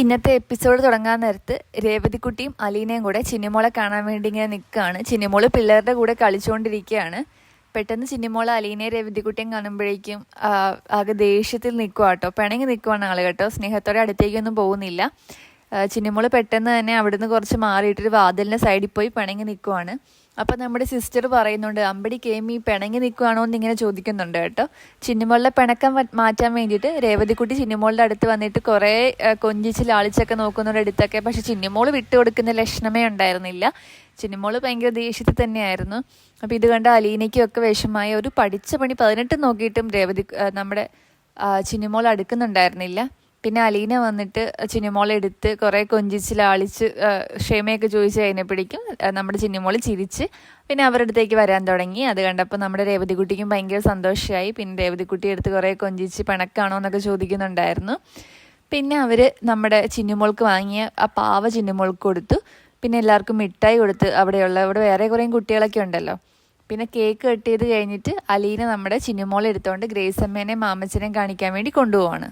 ഇന്നത്തെ എപ്പിസോഡ് തുടങ്ങാൻ നേരത്ത് രേവതിക്കുട്ടിയും അലീനയും കൂടെ ചിന്നിമോളെ കാണാൻ വേണ്ടി ഇങ്ങനെ നിൽക്കുകയാണ്. ചിന്നിമോൾ പിള്ളേരുടെ കൂടെ കളിച്ചുകൊണ്ടിരിക്കുകയാണ് പെട്ടെന്ന് ചിന്നിമോൾ അലീനയെ രേവതിക്കുട്ടിയും കാണുമ്പോഴേക്കും ആകെ ദേഷ്യത്തിൽ നിൽക്കുക കേട്ടോ പിണങ്ങി നിൽക്കുവാണ് ആൾ കേട്ടോ. സ്നേഹത്തോടെ അടുത്തേക്കൊന്നും പോകുന്നില്ല. ചിന്നിമോൾ പെട്ടെന്ന് തന്നെ അവിടുന്ന് കുറച്ച് മാറിയിട്ടൊരു വാതിലിന്റെ സൈഡിൽ പോയി പിണങ്ങി നിൽക്കുവാണ് അപ്പം നമ്മുടെ സിസ്റ്റർ പറയുന്നുണ്ട് അമ്പടി കേമി പിണങ്ങി നിൽക്കുവാണോ എന്ന് ഇങ്ങനെ ചോദിക്കുന്നുണ്ട് കേട്ടോ. ചിന്നിമോളുടെ പിണക്കം മാറ്റാൻ വേണ്ടിയിട്ട് രേവതിക്കുട്ടി ചിന്നിമോളുടെ അടുത്ത് വന്നിട്ട് കുറേ കൊഞ്ചിച്ച് ലാളിച്ചൊക്കെ നോക്കുന്നുണ്ട് അടുത്തൊക്കെ പക്ഷെ വിട്ടു കൊടുക്കുന്ന ലക്ഷണമേ ഉണ്ടായിരുന്നില്ല. ചിന്നിമോൾ ഭയങ്കര ദേഷ്യത്തിൽ തന്നെയായിരുന്നു. അപ്പോൾ ഇത് കണ്ട അലീനയ്ക്കും ഒക്കെ വിഷമായ ഒരു പഠിച്ച പണി പതിനെട്ട് നോക്കിയിട്ടും രേവതി നമ്മുടെ ചിന്നിമോൾ അടുക്കുന്നുണ്ടായിരുന്നില്ല. പിന്നെ അലീന വന്നിട്ട് ചിന്നിമോളെ എടുത്ത് കുറേ കൊഞ്ചിച്ച് ലാളിച്ച് ക്ഷേമയൊക്കെ ചോദിച്ച് കഴിഞ്ഞപ്പോഴേക്കും നമ്മുടെ ചിന്നിമോൾ ചിരിച്ച് പിന്നെ അവരുടെ അടുത്തേക്ക് വരാൻ തുടങ്ങി. അത് കണ്ടപ്പോൾ നമ്മുടെ രേവതിക്കുട്ടിക്കും ഭയങ്കര സന്തോഷമായി പിന്നെ രേവതിക്കുട്ടി എടുത്ത് കുറേ കൊഞ്ചിച്ച് പിണക്കാണോ എന്നൊക്കെ ചോദിക്കുന്നുണ്ടായിരുന്നു. പിന്നെ അവർ നമ്മുടെ ചിന്നിമോൾക്ക് വാങ്ങിയ ആ പാവ ചിന്നിമോൾക്ക് കൊടുത്തു. പിന്നെ എല്ലാവർക്കും മിഠായി കൊടുത്ത് അവിടെയുള്ള അവിടെ വേറെ കുറേ കുട്ടികളൊക്കെ ഉണ്ടല്ലോ. പിന്നെ കേക്ക് കട്ട് ചെയ്ത് കഴിഞ്ഞിട്ട് അലീന നമ്മുടെ ചിന്നിമോളെ എടുത്തുകൊണ്ട് ഗ്രേസ് അമ്മേനെ മാമച്ചനെയും കാണിക്കാൻ വേണ്ടി കൊണ്ടുപോവാണ്.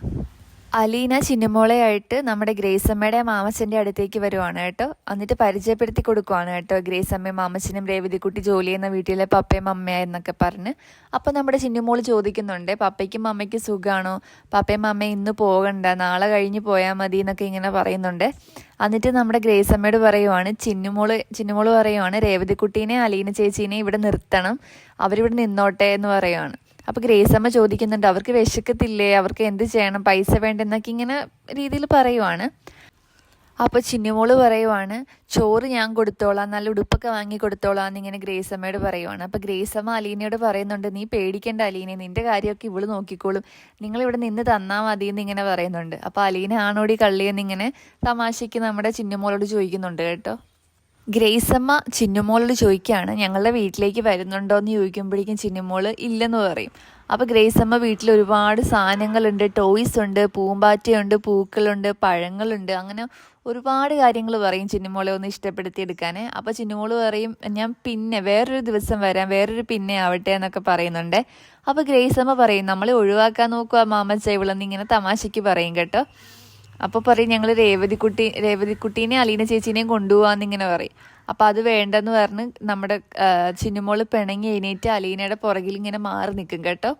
അലീന ചിന്നമോളയായിട്ട് നമ്മുടെ ഗ്രേസമ്മയുടെ മാമച്ചന്റെ അടുത്തേക്ക് വരുവാണ് കേട്ടോ. എന്നിട്ട് പരിചയപ്പെടുത്തി കൊടുക്കുവാണ് കേട്ടോ ഗ്രേസമ്മയും മാമച്ചനും രേവതിക്കുട്ടി ജോലി ചെയ്യുന്ന വീട്ടിലെ പപ്പയും അമ്മയെന്നൊക്കെ പറഞ്ഞ്. അപ്പോൾ നമ്മുടെ ചിന്നമോൾ ചോദിക്കുന്നുണ്ട് പപ്പയ്ക്കും അമ്മയ്ക്കും സുഖമാണോ പപ്പയും അമ്മയും ഇന്ന് പോകണ്ട നാളെ കഴിഞ്ഞ് പോയാൽ മതി എന്നൊക്കെ ഇങ്ങനെ പറയുന്നുണ്ട്. എന്നിട്ട് നമ്മുടെ ഗ്രേസമ്മയോട് പറയുവാണ് ചിന്നുമോൾ ചിന്നുമോൾ പറയുവാണ് രേവതിക്കുട്ടീനെ അലീന ചേച്ചീനെ ഇവിടെ നിർത്തണം. അവരിവിടെ നിന്നോട്ടെ എന്ന് പറയുവാണ്. അപ്പോൾ ഗ്രേസമ്മ ചോദിക്കുന്നുണ്ട് അവർക്ക് വിശക്കത്തില്ലേ? അവർക്ക് എന്ത് ചെയ്യണം? പൈസ വേണ്ടെന്നൊക്കെ ഇങ്ങനെ രീതിയിൽ പറയുവാണ്. അപ്പോൾ ചിന്നുമോൾ പറയുവാണ് ചോറ് ഞാൻ കൊടുത്തോളാം നല്ല ഉടുപ്പൊക്കെ വാങ്ങി കൊടുത്തോളാം എന്നിങ്ങനെ ഗ്രേസ് അമ്മയോട് പറയുവാണ്. അപ്പോൾ ഗ്രേസമ്മ അലീനയോട് പറയുന്നുണ്ട് നീ പേടിക്കേണ്ട അലീനെ നിന്റെ കാര്യമൊക്കെ ഇവൾ നോക്കിക്കോളും. നിങ്ങൾ ഇവിടെ നിന്ന് തന്നാൽ മതി എന്നിങ്ങനെ പറയുന്നുണ്ട്. അപ്പോൾ അലീന ആണോടി കള്ളിയെന്നിങ്ങനെ തമാശയ്ക്ക് നമ്മുടെ ചിന്നുമോളോട് ചോദിക്കുന്നുണ്ട് കേട്ടോ. ഗ്രേസമ്മ ചിന്നുമോളോട് ചോദിക്കുകയാണ് ഞങ്ങളുടെ വീട്ടിലേക്ക് വരുന്നുണ്ടോ? എന്ന് ചോദിക്കുമ്പോഴേക്കും ചിന്നുമോൾ ഇല്ലെന്ന് പറയും. അപ്പോൾ ഗ്രേസമ്മ വീട്ടിൽ ഒരുപാട് സാധനങ്ങളുണ്ട് ടോയ്സ് ഉണ്ട് പൂമ്പാറ്റയുണ്ട് പൂക്കളുണ്ട് പഴങ്ങളുണ്ട് അങ്ങനെ ഒരുപാട് കാര്യങ്ങൾ പറയും ചിന്നുമോളെ ഒന്ന് ഇഷ്ടപ്പെടുത്തി ഇഷ്ടപ്പെടുത്തിയെടുക്കാൻ അപ്പോൾ ചിന്നുമോൾ പറയും ഞാൻ പിന്നെ വേറൊരു ദിവസം വരാം വേറൊരു പിന്നെ ആവട്ടെ എന്നൊക്കെ പറയുന്നുണ്ട്. അപ്പോൾ ഗ്രേസമ്മ പറയും നമ്മളെ ഒഴിവാക്കാൻ നോക്കുക മാമച്ച ഇവളെന്ന് ഇങ്ങനെ തമാശയ്ക്ക് പറയും കേട്ടോ. അപ്പോൾ പറയും ഞങ്ങൾ രേവതിക്കുട്ടി രേവതിക്കുട്ടീനെ അലീന ചേച്ചീനെയും കൊണ്ടുപോവാന്ന് ഇങ്ങനെ പറയും. അപ്പോൾ അത് വേണ്ടെന്ന് പറഞ്ഞ് നമ്മുടെ ചിന്നുമോൾ പിണങ്ങി എഴുന്നേറ്റ് അലീനയുടെ പുറകിൽ ഇങ്ങനെ മാറി നിൽക്കും കേട്ടോ.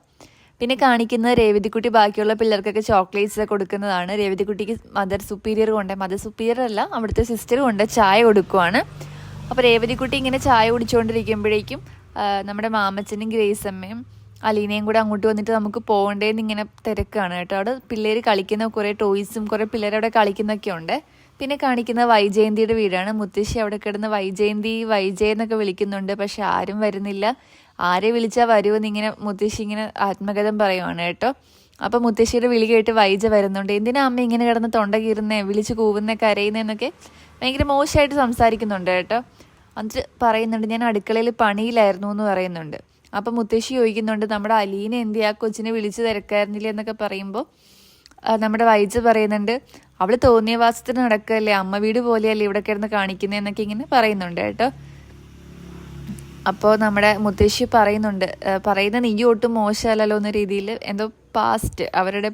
പിന്നെ കാണിക്കുന്നത് രേവതിക്കുട്ടി ബാക്കിയുള്ള പിള്ളേർക്കൊക്കെ ചോക്ലേറ്റ്സ് കൊടുക്കുന്നതാണ്. രേവതിക്കുട്ടിക്ക് മദർ സുപ്പീരിയർ കൊണ്ട് മദർ സുപ്പീരിയർ അല്ല അവിടുത്തെ സിസ്റ്റർ കൊണ്ട് ചായ കൊടുക്കുവാണ്. അപ്പോൾ രേവതിക്കുട്ടി ഇങ്ങനെ ചായ കുടിച്ചുകൊണ്ടിരിക്കുമ്പോഴേക്കും നമ്മുടെ മാമച്ചനും ഗ്രേസമ്മയും അലീനയും കൂടെ അങ്ങോട്ട് വന്നിട്ട് നമുക്ക് പോകണ്ടേന്ന് ഇങ്ങനെ തിരക്കാണ് കേട്ടോ. അവിടെ പിള്ളേർ കളിക്കുന്ന കുറേ ടോയ്സും കുറേ പിള്ളേർ അവിടെ കളിക്കുന്നൊക്കെ ഉണ്ട്. പിന്നെ കാണിക്കുന്ന വൈജയന്തിയുടെ വീടാണ്. മുത്തശ്ശി അവിടെ കിടന്ന് വൈജയന്തി വൈജയ എന്നൊക്കെ വിളിക്കുന്നുണ്ട് പക്ഷെ ആരും വരുന്നില്ല. ആരെ വിളിച്ചാൽ വരുമെന്ന് ഇങ്ങനെ മുത്തശ്ശി ഇങ്ങനെ ആത്മകഥം പറയുവാണ് കേട്ടോ. അപ്പോൾ മുത്തശ്ശിയുടെ വിളി കേട്ട് വൈജ വരുന്നുണ്ട്. എന്തിനാ അമ്മ ഇങ്ങനെ കിടന്ന് തൊണ്ട കീറുന്നേ വിളിച്ച് കൂവുന്നേ കരയുന്നേന്നൊക്കെ ഭയങ്കര മോശമായിട്ട് സംസാരിക്കുന്നുണ്ട് കേട്ടോ. എന്നിട്ട് പറയുന്നുണ്ട് ഞാൻ അടുക്കളയിൽ പണിയിലായിരുന്നു എന്ന് പറയുന്നുണ്ട്. അപ്പം മുത്തശ്ശി ചോദിക്കുന്നുണ്ട് നമ്മുടെ അലീനെ എന്ത് ചെയ്യാ കൊച്ചിനെ വിളിച്ച് തിരക്കായിരുന്നില്ല? എന്നൊക്കെ പറയുമ്പോൾ നമ്മുടെ വൈജ് പറയുന്നുണ്ട് അവൾ തോന്നിയ വാസത്തിന് നടക്കല്ലേ അമ്മ വീട് പോലെയല്ലേ ഇവിടെ കിടന്ന് കാണിക്കുന്നതെന്നൊക്കെ ഇങ്ങനെ പറയുന്നുണ്ട് കേട്ടോ. അപ്പോൾ നമ്മുടെ മുത്തശ്ശി പറയുന്നുണ്ട് പറയുന്ന നീ ഒട്ടും മോശമല്ലല്ലോ എന്ന രീതിയിൽ എന്തോ പാസ്റ്റ് അവരുടെ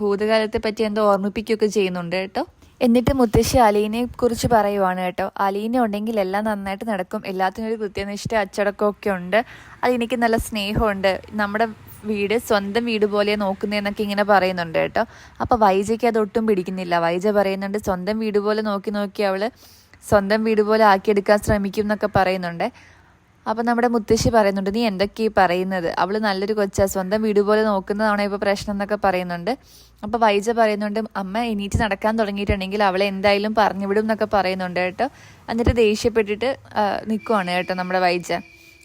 ഭൂതകാലത്തെ പറ്റി എന്തോ ഓർമ്മിപ്പിക്കുകയൊക്കെ ചെയ്യുന്നുണ്ട് കേട്ടോ. എന്നിട്ട് മുത്തശ്ശി അലീനെ കുറിച്ച് പറയുവാണ് കേട്ടോ. അലീന ഉണ്ടെങ്കിൽ എല്ലാം നന്നായിട്ട് നടക്കും. എല്ലാത്തിനും ഒരു കൃത്യനിഷ്ഠ അച്ചടക്കമൊക്കെ ഉണ്ട്. അലീനയ്ക്ക് നല്ല സ്നേഹമുണ്ട്. നമ്മുടെ വീട് സ്വന്തം വീട് പോലെ നോക്കുന്നതെന്നൊക്കെ ഇങ്ങനെ പറയുന്നുണ്ട് കേട്ടോ. അപ്പോൾ വൈജയ്ക്ക് അത് ഒട്ടും പിടിക്കുന്നില്ല. വൈജ പറയുന്നുണ്ട് സ്വന്തം വീട് പോലെ നോക്കി നോക്കി അവൾ സ്വന്തം വീട് പോലെ ആക്കിയെടുക്കാൻ ശ്രമിക്കും എന്നൊക്കെ പറയുന്നുണ്ട്. അപ്പം നമ്മുടെ മുത്തശ്ശി പറയുന്നുണ്ട് നീ എന്തൊക്കെ ഈ പറയുന്നത്? അവൾ നല്ലൊരു കൊച്ചാ സ്വന്തം വീട് പോലെ നോക്കുന്നതാണോ ഇപ്പോൾ പ്രശ്നം എന്നൊക്കെ പറയുന്നുണ്ട്. അപ്പോൾ വൈജ പറയുന്നുണ്ട് അമ്മ എണീറ്റ് നടക്കാൻ തുടങ്ങിയിട്ടുണ്ടെങ്കിൽ അവളെ എന്തായാലും പറഞ്ഞു വിടും എന്നൊക്കെ പറയുന്നുണ്ട് കേട്ടോ. എന്നിട്ട് ദേഷ്യപ്പെട്ടിട്ട് നിൽക്കുവാണ് കേട്ടോ നമ്മുടെ വൈജ.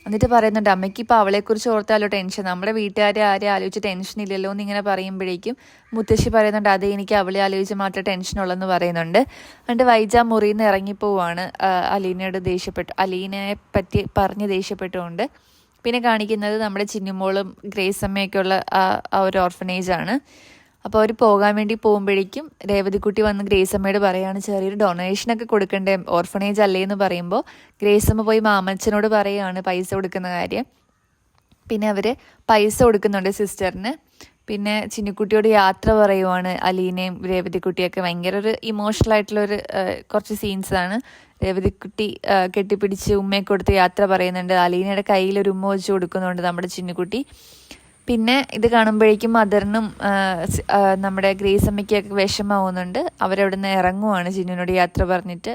എന്നിട്ട് പറയുന്നുണ്ട് അമ്മയ്ക്ക് ഇപ്പോൾ അവളെക്കുറിച്ച് ഓർത്താലോ ടെൻഷൻ? നമ്മുടെ വീട്ടുകാരെ ആരെ ആലോചിച്ച് ടെൻഷൻ ഇല്ലല്ലോ എന്ന് ഇങ്ങനെ പറയുമ്പോഴേക്കും മുത്തശ്ശി പറയുന്നുണ്ട് അത് എനിക്ക് അവളെ ആലോചിച്ച് ടെൻഷൻ ടെൻഷനുള്ളെന്ന് പറയുന്നുണ്ട്. എന്നിട്ട് വൈജ മുറിയിൽ നിന്ന് ഇറങ്ങിപ്പോവാണ് അലീനയോട് ദേഷ്യപ്പെട്ടു അലീനയെ പറ്റി പറഞ്ഞ് ദേഷ്യപ്പെട്ടുകൊണ്ട്. പിന്നെ കാണിക്കുന്നത് നമ്മുടെ ചിന്നുമോളും ഗ്രേസമ്മയൊക്കെയുള്ള ആ ഒരു ഓർഫനേജാണ് അപ്പോൾ അവർ പോകാൻ വേണ്ടി പോകുമ്പോഴേക്കും രേവതിക്കുട്ടി വന്ന് ഗ്രേസമ്മയോട് പറയുകയാണ് ചെറിയൊരു ഡൊണേഷനൊക്കെ കൊടുക്കണ്ടേ? ഓർഫണേജ് അല്ലേ? എന്ന് പറയുമ്പോൾ ഗ്രേസമ്മ പോയി മാമച്ചനോട് പറയുകയാണ് പൈസ കൊടുക്കുന്ന കാര്യം. പിന്നെ അവർ പൈസ കൊടുക്കുന്നുണ്ട് സിസ്റ്ററിന്. പിന്നെ ചിന്നിക്കുട്ടിയോട് യാത്ര പറയുവാണ് അലീനയും രേവതിക്കുട്ടിയൊക്കെ. ഭയങ്കര ഒരു ഇമോഷണൽ ആയിട്ടുള്ള ഒരു കുറച്ച് സീൻസാണ് രേവതിക്കുട്ടി കെട്ടിപ്പിടിച്ച് ഉമ്മയെ കൊടുത്ത് യാത്ര പറയുന്നുണ്ട്. അലീനയുടെ കയ്യിൽ ഒരു ഉമ്മ വെച്ച് കൊടുക്കുന്നുണ്ട് നമ്മുടെ ചിന്നിക്കുട്ടി. പിന്നെ ഇത് കാണുമ്പോഴേക്കും മദറിനും നമ്മുടെ ഗ്രേസമ്മയ്ക്കൊക്കെ വിഷമാവുന്നുണ്ട് അവരവിടെ നിന്ന് ഇറങ്ങുവാണ് ജിനുവിനോട് യാത്ര പറഞ്ഞിട്ട്.